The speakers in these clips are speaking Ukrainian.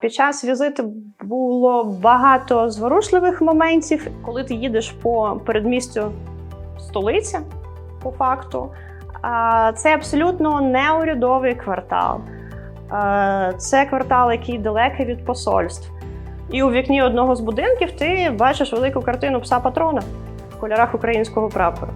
Під час візиту було багато зворушливих моментів. Коли ти їдеш по передмістю столиці, по факту, це абсолютно не урядовий квартал. Це квартал, який далекий від посольств. І у вікні одного з будинків ти бачиш велику картину пса патрона в кольорах українського прапора.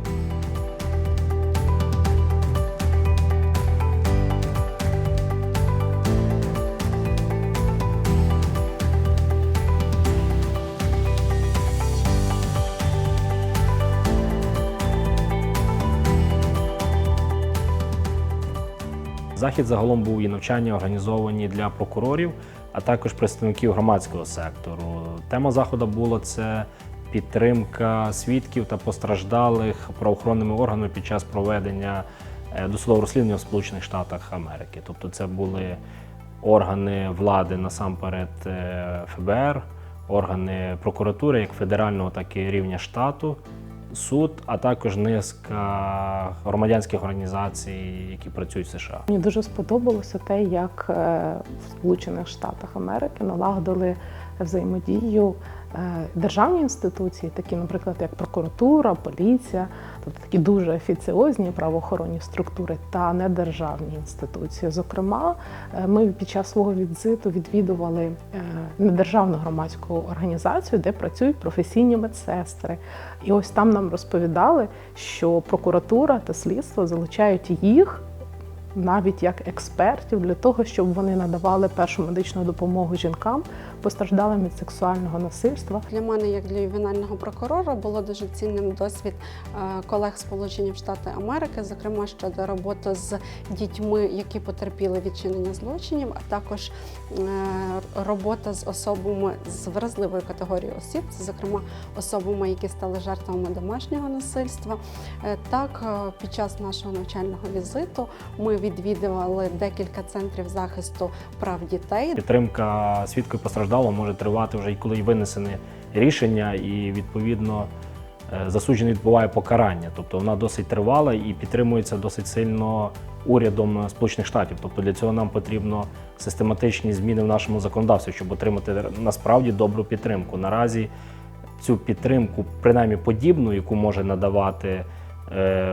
Захід загалом був і навчання організовані для прокурорів, а також представників громадського сектору. Тема заходу була це підтримка свідків та постраждалих правоохоронними органами під час проведення е, досудового розслідування в Сполучених Штатах Америки. Тобто, це були органи влади насамперед е, ФБР, органи прокуратури, як федерального, так і рівня штату суд, а також низка громадянських організацій, які працюють в США. Мені дуже сподобалося те, як е, в Сполучених Штатах Америки налагодили взаємодію державні інституції, такі, наприклад, як прокуратура, поліція, тобто такі дуже офіціозні правоохоронні структури та недержавні інституції. Зокрема, е, ми під час свого візиту відвідували е, недержавну громадську організацію, де працюють професійні медсестри. І ось там нам розповідали, що прокуратура та слідство залучають їх навіть як експертів для того, щоб вони надавали першу медичну допомогу жінкам, постраждалим від сексуального насильства. Для мене, як для ювенального прокурора, було дуже цінним досвід е, колег Сполучених Штатів Америки, зокрема щодо роботи з дітьми, які потерпіли від чинення злочинів, а також е, робота з особами з вразливої категорії осіб, зокрема особами, які стали жертвами домашнього насильства. Е, Так, під час нашого навчального візиту ми відвідували декілька центрів захисту прав дітей. Підтримка свідка і постраждалого може тривати вже і коли й винесене рішення, і відповідно е, засуджений відбуває покарання. Тобто вона досить тривала і підтримується досить сильно урядом Сполучених Штатів. Тобто для цього нам потрібно систематичні зміни в нашому законодавстві, щоб отримати насправді добру підтримку. Наразі цю підтримку, принаймні подібну, яку може надавати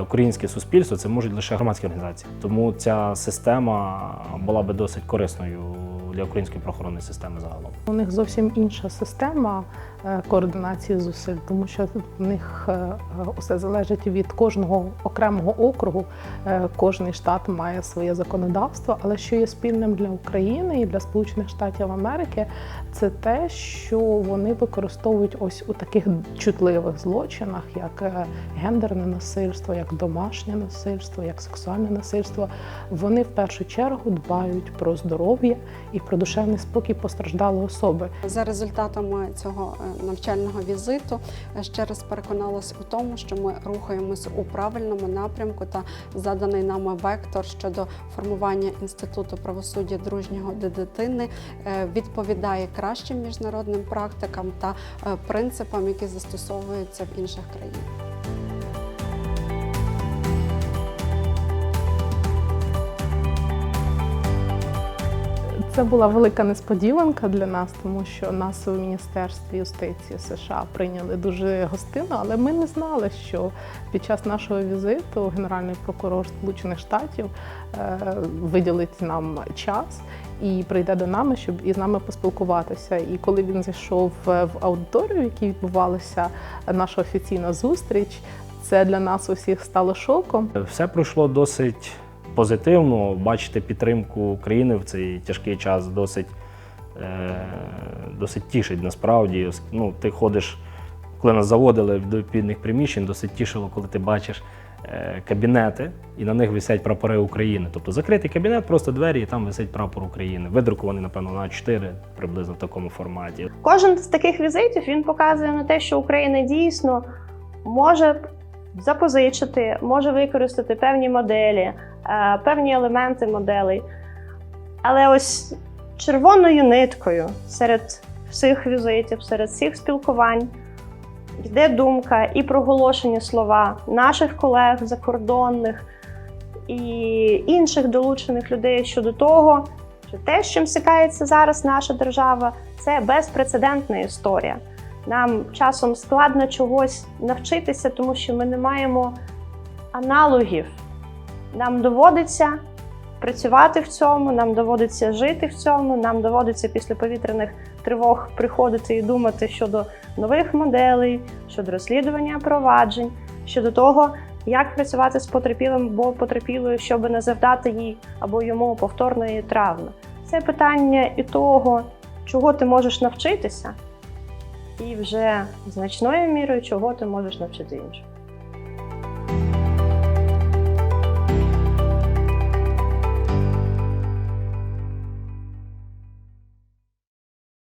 українське суспільство, це можуть лише громадські організації. Тому ця система була би досить корисною для української правоохоронної системи загалом. У них зовсім інша система е, координації зусиль, тому що в них е, усе залежить від кожного окремого округу. Е, Кожний штат має своє законодавство, але що є спільним для України і для Сполучених Штатів Америки, це те, що вони використовують ось у таких чутливих злочинах, як гендерне насильство, як домашнє насильство, як сексуальне насильство. Вони в першу чергу дбають про здоров'я і про душевний спокій постраждалої особи. За результатами цього е, навчального візиту е, ще раз переконалась у тому, що ми рухаємося у правильному напрямку та заданий нами вектор щодо формування інституту правосуддя дружнього до дитини е, відповідає кращим міжнародним практикам та принципам, які застосовуються в інших країнах. Це була велика несподіванка для нас, тому що нас у Міністерстві юстиції США прийняли дуже гостинно, але ми не знали, що під час нашого візиту генеральний прокурор Сполучених Штатів е, виділить нам час і прийде до нами, щоб із нами поспілкуватися. І коли він зайшов в в аудиторію, в якій відбувалася наша офіційна зустріч, це для нас усіх стало шоком. Все пройшло досить позитивно. Бачити підтримку України в цей тяжкий час досить, е, досить тішить насправді. Ну, ти ходиш, коли нас заводили до відповідних приміщень, досить тішило, коли ти бачиш е, кабінети, і на них висять прапори України. Тобто закритий кабінет, просто двері, і там висить прапор України. Видрукований, напевно, на 4 приблизно в такому форматі. Кожен з таких візитів він показує на те, що Україна дійсно може запозичити, може використати певні моделі, певні елементи моделей. Але ось червоною ниткою серед всіх візитів, серед всіх спілкувань йде думка і проголошені слова наших колег закордонних і інших долучених людей щодо того, що те, з чим стикається зараз наша держава, це безпрецедентна історія. Нам часом складно чогось навчитися, тому що ми не маємо аналогів. Нам доводиться працювати в цьому, нам доводиться жити в цьому, нам доводиться після повітряних тривог приходити і думати щодо нових моделей, щодо розслідування проваджень, щодо того, як працювати з потерпілим або потерпілою, щоб не завдати їй або йому повторної травми. Це питання і того, чого ти можеш навчитися, і вже значною мірою, чого ти можеш навчити інших.